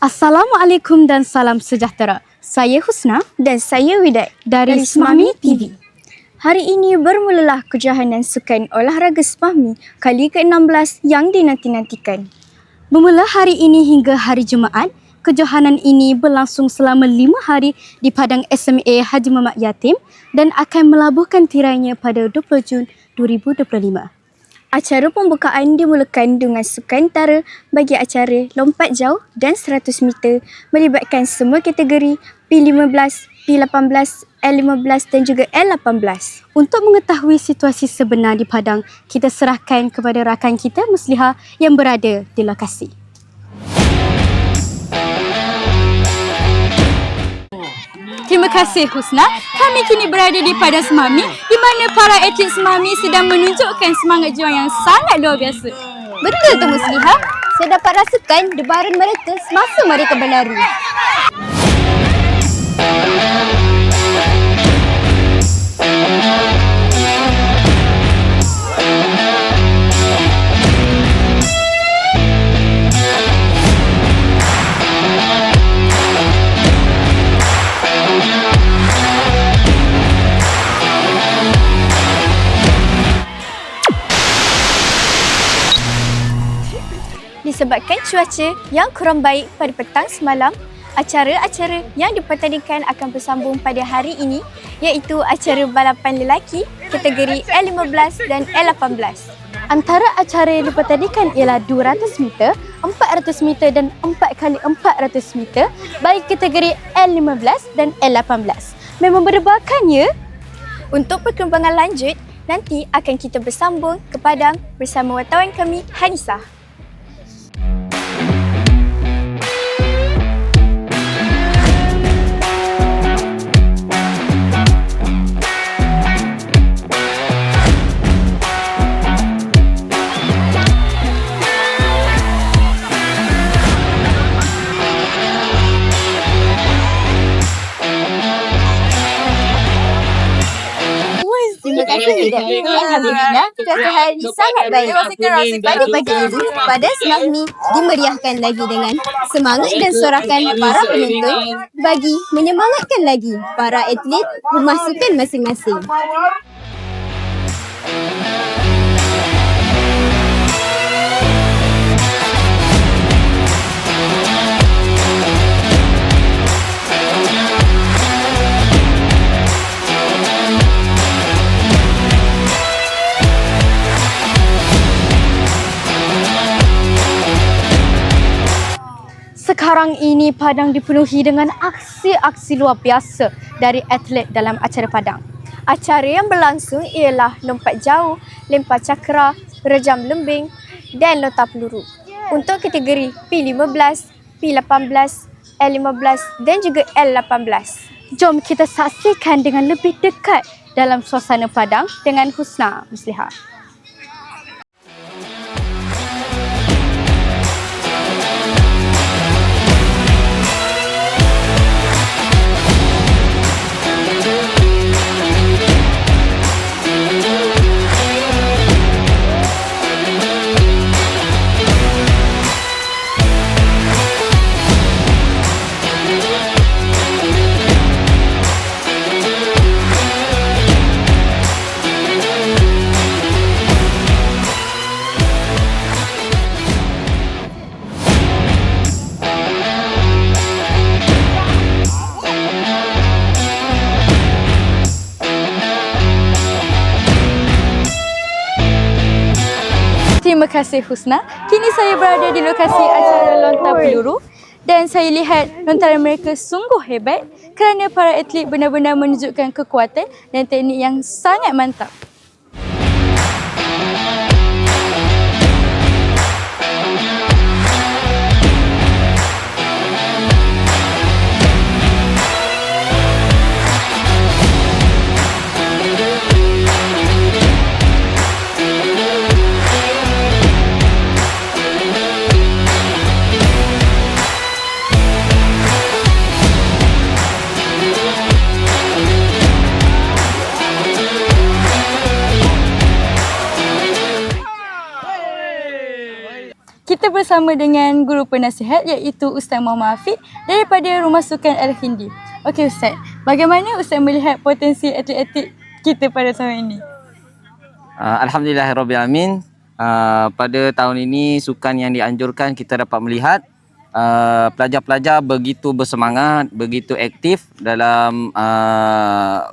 Assalamualaikum dan salam sejahtera. Saya Husna Dan saya Widat dari Semami TV. Hari ini bermulalah kejohanan sukan olahraga Semami kali ke-16 yang dinanti-nantikan. Bermula hari ini hingga hari Jumaat, kejohanan ini berlangsung selama lima hari di Padang SMA Haji Mamat Yatim dan akan melabuhkan tirainya pada 20 Jun 2025. Acara pembukaan dimulakan dengan sukan tara bagi acara lompat jauh dan 100 meter melibatkan semua kategori P15, P18, L15 dan juga L18. Untuk mengetahui situasi sebenar di Padang, kita serahkan kepada rakan kita Musliha yang berada di lokasi. Terima kasih Husna. Kami kini berada di Padang Semami mana para atlet Semami sedang menunjukkan semangat juang yang sangat luar biasa. Betul tu Musliha. Saya dapat rasakan debaran mereka semasa mereka berlari. Disebabkan cuaca yang kurang baik pada petang semalam, acara-acara yang dipertandingkan akan bersambung pada hari ini iaitu acara balapan lelaki kategori L15 dan L18. Antara acara yang dipertandingkan ialah 200 meter, 400 meter dan 4 kali 400 meter bagi kategori L15 dan L18. Memang berdebarkan ya? Untuk perkembangan lanjut, nanti akan kita bersambung ke Padang bersama wartawan kami Hanisah. Alhamdulillah, hari sangat baik. Pada pagi ini, pada Semami dimeriahkan lagi dengan semangat dan sorakan para penonton bagi menyemangatkan lagi para atlet rumah sukan masing-masing. Sekarang ini Padang dipenuhi dengan aksi-aksi luar biasa dari atlet dalam acara Padang. Acara yang berlangsung ialah lompat jauh, lempar cakra, rejam lembing dan lontar peluru. Untuk kategori P15, P18, L15 dan juga L18. Jom kita saksikan dengan lebih dekat dalam suasana Padang dengan Husna Musliha. Kasih Husna. Kini saya berada di lokasi acara lontar peluru dan saya lihat lontaran mereka sungguh hebat kerana para atlet benar-benar menunjukkan kekuatan dan teknik yang sangat mantap. Bersama dengan guru penasihat iaitu Ustaz Muhammad Afiq daripada Rumah Sukan Al-Hindi. Okey Ustaz, bagaimana Ustaz melihat potensi atlet-atlet kita pada tahun ini? Uh, Alhamdulillahirrabbilalamin. Uh, pada tahun ini sukan yang dianjurkan kita dapat melihat uh, pelajar-pelajar begitu bersemangat, begitu aktif dalam uh,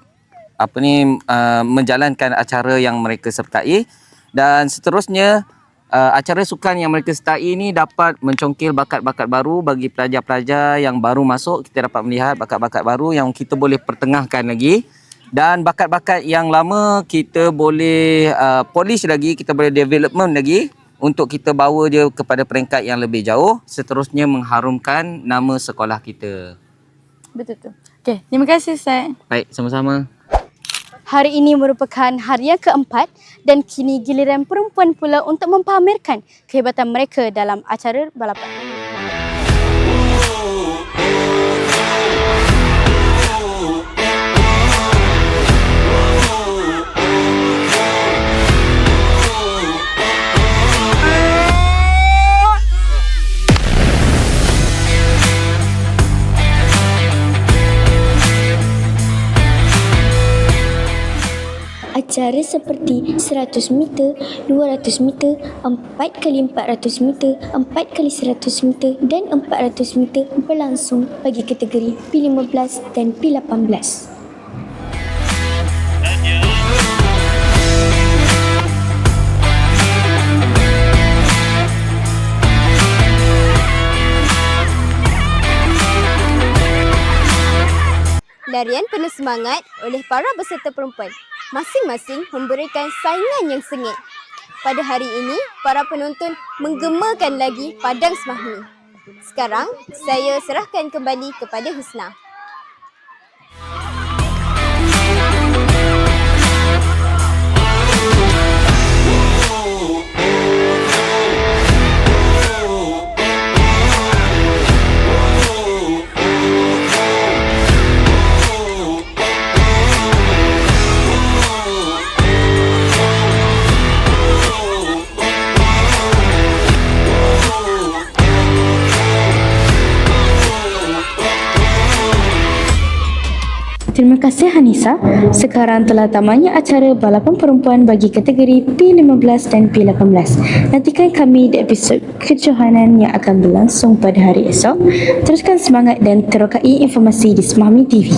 apa ni uh, menjalankan acara yang mereka sertai dan seterusnya uh, acara sukan yang mereka sertai ini dapat mencongkil bakat-bakat baru bagi pelajar-pelajar yang baru masuk kita dapat melihat bakat-bakat baru yang kita boleh pertengahkan lagi dan bakat-bakat yang lama kita boleh uh, polish lagi, kita boleh development lagi untuk kita bawa dia kepada peringkat yang lebih jauh, seterusnya mengharumkan nama sekolah kita. Betul tu. Okey, terima kasih Ustaz. Baik, sama-sama. Hari ini merupakan hari yang keempat dan kini giliran perempuan pula untuk mempamerkan kehebatan mereka dalam acara balapan. Acara seperti 100 meter, 200 meter, 4 kali 400 meter, 4 kali 100 meter dan 400 meter berlangsung bagi kategori P15 dan P18. Larian penuh semangat oleh para peserta perempuan. Masing-masing memberikan saingan yang sengit. Pada hari ini, para penonton menggemakan lagi padang semahmi. Sekarang, saya serahkan kembali kepada Husna. Hanisa. Sekarang telah tamatnya acara balapan perempuan bagi kategori P15 dan P18. Nantikan kami di episod kejohanan yang akan berlangsung pada hari esok. Teruskan semangat dan terokai informasi di Semahmi TV.